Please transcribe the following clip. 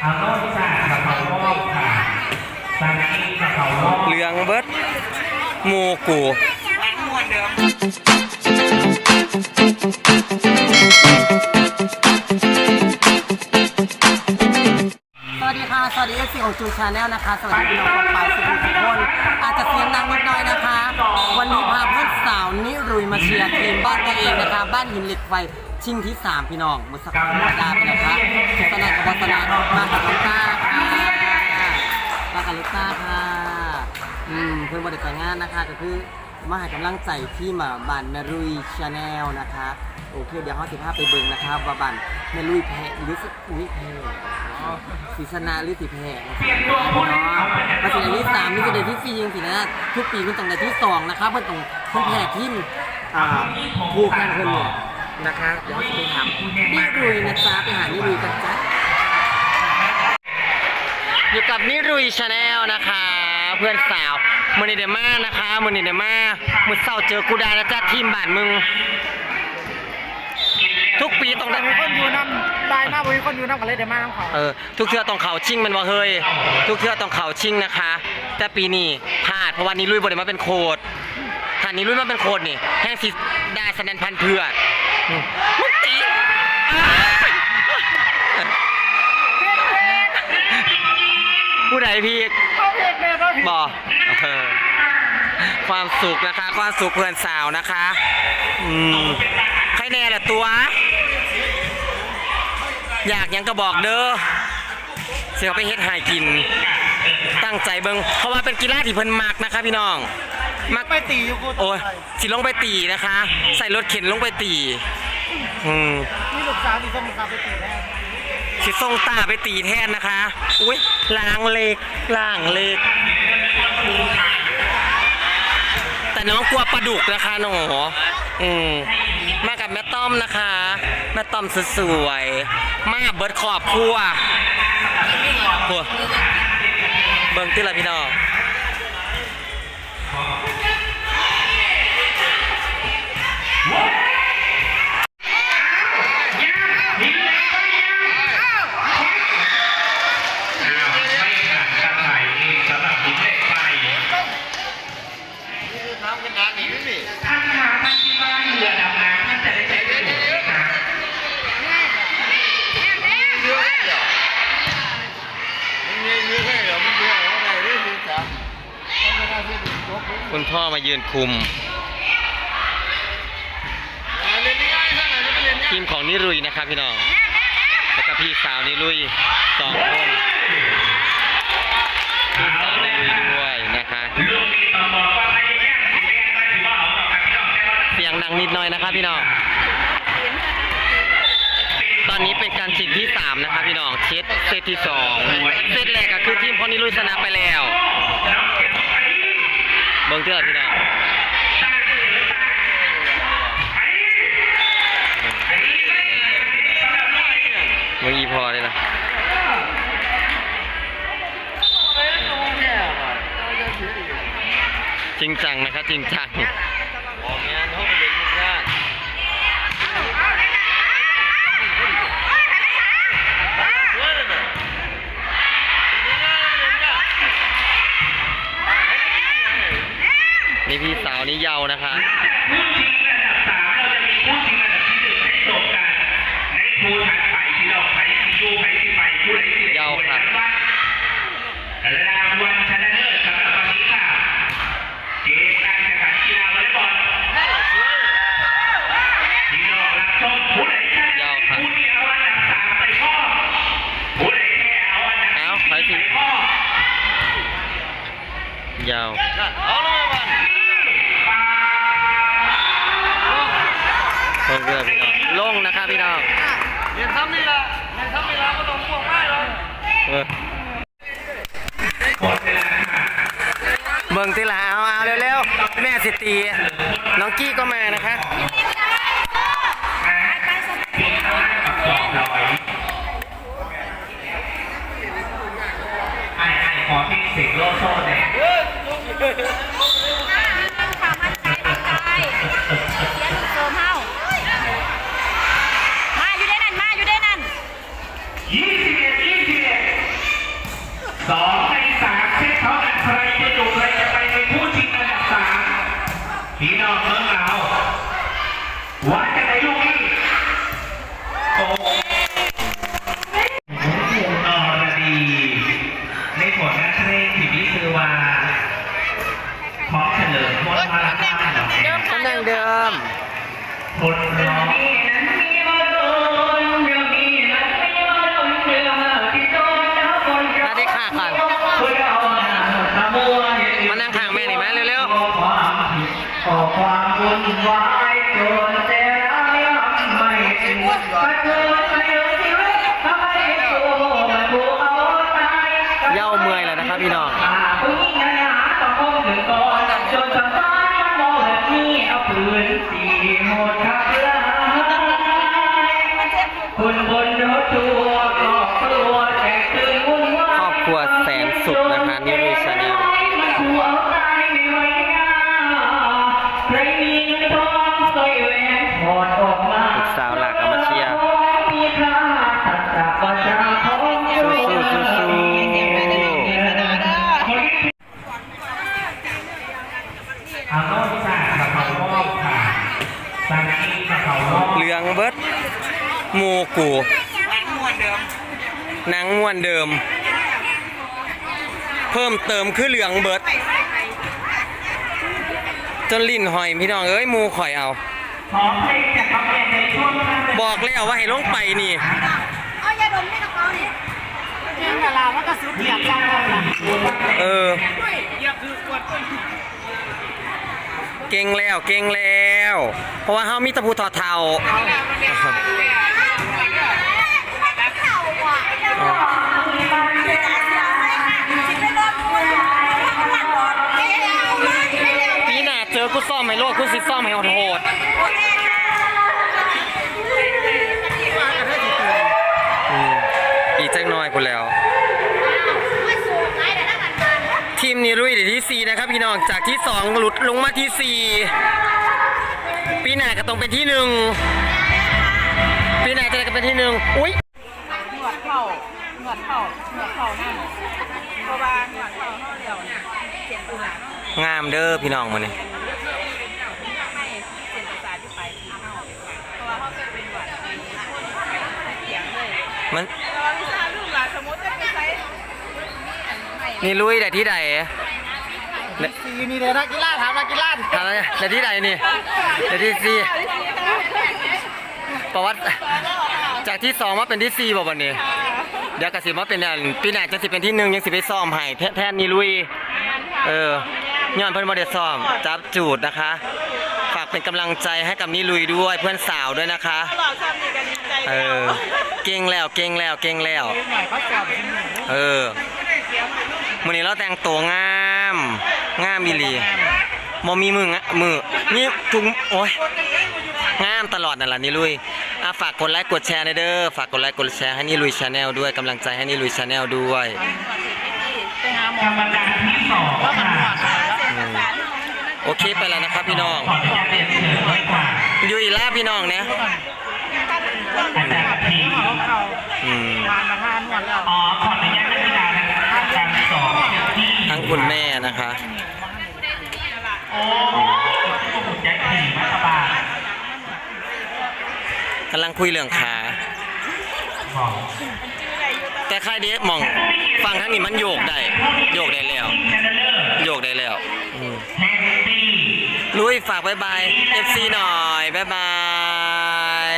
เอาโน่นจ้ากระเพราลอกค่ะตอนนี้กระเพราวอกเหลืองเบิดหมูกูสวัสดีค่ สวัสดีเอฟซีของจูชาแนลนะคะ สวัสดีพี่น้องปายสุขุมทุกคนอาจจะเสียงดังนิดหน่อยนะคะ วันนี้พาเพื่อนสาวนิรุยมาเชียร์ทีมบ้านตัวเองนะคะ บ้านหินเหล็กไฟชิงที่ 3 พี่น้องมุสกามุสดาไปนะคะสนานกับวัฒนามากับน้องต้าค่ะมากับลูกต้าค่ะ อืมเพื่อนบริการงานนะคะก็คือ มาให้กำลังใจที่มาบ้านแมรุยชาแนลนะคะโอเคเดี๋ยวเขาสิพาไปเบิ่งนะคะว่าบ้านแมรุยแพ้หรือสิอุ้ยแพ้สีชนะหรือสีแพ้นะครับมาสีที่สามนี่จะได้ที่สี่ยังสีนะทุกปีมันต้องได้ที่สองนะครับมันต้องคนแพ้ทีมอ่าผู้แข่งคนเนี่ยนะคะเดี๋ยวจะไปถามนี่รุยนะจ๊ะไปหานี่รุยกันจ้ะอยู่กับนิรุยชาแนลนะคะ เพื่อนสาวมือนีเดมานะคะมือนีเดมามือเศร้าเจอกูดานะจ๊ะทีมบ้านมึง ทุกปีต้องได้ มีคนอยู่น้ำได้มากมีคนอยู่น้ำกันเลยเดี๋ยวมาน้ำเขาเออทุกเทือต้องเขาชิงแมันว่าเฮ้ยทุกเทือต้องเขาชิงนะคะ แต่ปีนี้พลาดเพราะวันนี้ลุยบริมาเป็นโคดถ้านี้ลุยมาเป็นโคดนี่แห้งสิได้สนันพันเพื่อนอืมมึงตีอ้ายผู้ใดพี่ บอเออความสุขนะคะ ความสุขเพื่อนสาวนะคะอืมใครแน่แหละตัว อยากหยังก็บอกเด้อเสียไปเฮ็ดหายกิน ตั้งใจเบิงเพราะว่าเป็นกีฬาที่เพิ่นมักนะคะ พี่น้อง มักไปตีอยู่กูโอ้ยสิลงไปตีนะคะ ใส่รถเข็นลงไปตี อืมมีลูกสาวมีสมุนไพรไปตีแน่ สิส่งตาไปตีแทนนะคะ อุ้ยล้างเล็กล้างเล็ก แต่น้องกลัวปลาดุกนะคะหนูอืมมากับแม่ต้อมนะคะ แม่ต้อมสวยๆมาเบิร์ดขอบครัวหัวเบิ่งที่ละพี่น้อง คุณพ่อมายืนคุม ทีมของนิรุยนะครับพี่น้อง แล้วก็พี่สาวนิรุยสองคนพี่สาวนิรุยด้วยนะคะลูกมีต่อบอกว่าไม่ได้แย่งสีแดงมาถือว่าเอาหรอกครับพี่น้องแต่ว่าเสียงดังนิดหน่อยนะครับพี่น้องตอนนี้เป็นการชิงที่ 3 นะครับพี่น้องเซตเซตที่ 2 เซตแรกก็คือทีมของนิรุยชนะไปแล้ว เบิ้งเถอกพี่น้องเบิ้งอีพอเลยนะจริงจังนะครับจริงจัง นี่พี่สาวนี่เยาว์นะคะผู้ชิงอันดับสามเราจะมีผู้ชิงอันดับที่หนึ่งให้จบกัน ในครูถัดไปที่เราไผ่สิยูไผ่สิไปผู้ใดสิยาวครับรางวัลชนะเลิศสำหรับวันนี้ค่ะ เกมการแข่งขันกีฬาวอลเลย์บอลที่เรารับชมผู้ใดชนะยาวครับผู้ที่เอาอันดับสามไปครอบผู้ใดแพ้เอาอันดับเอาที่ไปสิสี่ไปครอบยาวป งเกิดพี่น้องลงนะครับพี่น้องเรียนซ้ำนี่ละเรียนซ้ำนี่ละก็ต้องบวกไม่หรอกเออเบิ่งที่ละเอาเอาเร็วๆแม่สิตีน้องกี้ก็มานะคะไอ้ไอ้ขอที่สิงโลโซ่เนี่ย กันมานั่งข้างแม่หน่อยไหมเร็วขอความวุ่นวายโจรแมไม่ถึงกระเทือนไปเลยชีวิตทำให้ตัวมันถูกเยๆเย่าเมื่อยแล้วนะครับพี่น้องผู้หญิงหนต้องคงถึงก่อนจนสะท้านมันมองแบนี้ สุขนะคะนี่ลุยชาแนลมันถูกเอาตายไม่ไหวนะใครมีเงินทองสร้อยแหวนถอดออกมาลูกสาวหลักเอามาเชียร์มีค่าตัดจากประชาชนสู้ๆสู้ๆเอาโน้ตสั่งกระเพราวอกค่ะสั่งกินเพราวอกเหลืองเบิมนังมวนเดิม เพิ่มเติมคือเหลืองเบิด จนลิ้นหอยพี่น้องเอ้ยมูข่อยเอา บอกแล้วว่าให้ลงไปนี่เอายาดมให้กับเขานี่ยจริงแต่เรามันก็สุดเหยียบจังเลยเออเก่งแล้วเก่งแล้ว เพราะว่าเฮามีตะพูทอเทาปีห อกูซ่อมให้โลดกูสิซ่อมให้โหดอืมอีกจักหน่อยกูแล้ว ทีมนี้รุ่ยเดี๋ยวที่4นะครับพี่น้องจากที่2หลุดลงมาที่4ปีหน้าก็ต้องเป็นที่หนึ่งปีหน้าจะได้ก็เป็นที่หนึ่งอุ้ยหนวดเข่าหนวดเข่าหนวดเข่านั่นเพราะว่าหนวดเข่าเท่าเดียวเนี่ยเสียงตัวหนักงามเด้อพี่น้องมาเนี่ย ไม่เสียงประสาทที่ไปที่เน่าเพราะว่าเขาเคยเป็นหวัดเสียงเลย มัน แต่ว่าวิชาลูกหลานสมมติจะไปใช้ไม่ นี่ลุยแต่ที่ใดซีนี่เลยนักกีฬาถามนักกีฬาทำอะไรแต่ที่ใดนี่แต่ที่สี่ประวัติจากที่สองมาเป็นที่สี่บอกวันนี้ เดี๋ยวกสิมาเป็นอันปีหน้าจะสิเป็นที่หนึ่งยังสิไปซ้อมให้แทแทนนี่ลุย เออย้อนเพิ่นบ่ได้ซ้อมจับจูดนะคะ ฝากเป็นกำลังใจให้กับนี่ลุยด้วยเพื่อนสาวด้วยนะคะหลอกชอบมีกันดีใจเออเก่งแล้วเก่งแล้วเก่งแล้วหน่อยก็จอบเออ มื้อนี้เราแต่งตัวงามงามอีหลีบ่มีมืองะมือนี่ถุงโอ้ยงามตลอดนั่นล่ะนี่ลุยอะฝากกดไลค์กดแชร์หน่อยเด้อฝากกดไลค์กดแชร์ให้นี่ลุยชาแนลด้วยกำลังใจให้นี่ลุยชาแนลด้วยไปหาหมกรอรมการที่สองค่ะอืมโอเคไปแล้วนะครับพี่น้องขออนุญาตเรียนเชิญด้วยค่ะอยู่อีลาพี่น้องเนี่ยอาจารย์ทีอืมทานมาทานหวดแล้วอ๋อขออนุญาต คุณแม่นะคะ กำลังคุยเรื่องขาแต่ค่ายเดฟมองฟังทั้งนี้มันโยกได้ โยกได้แล้ว โยกได้แล้วลุยฝากบายบาย FC หน่อยบายบาย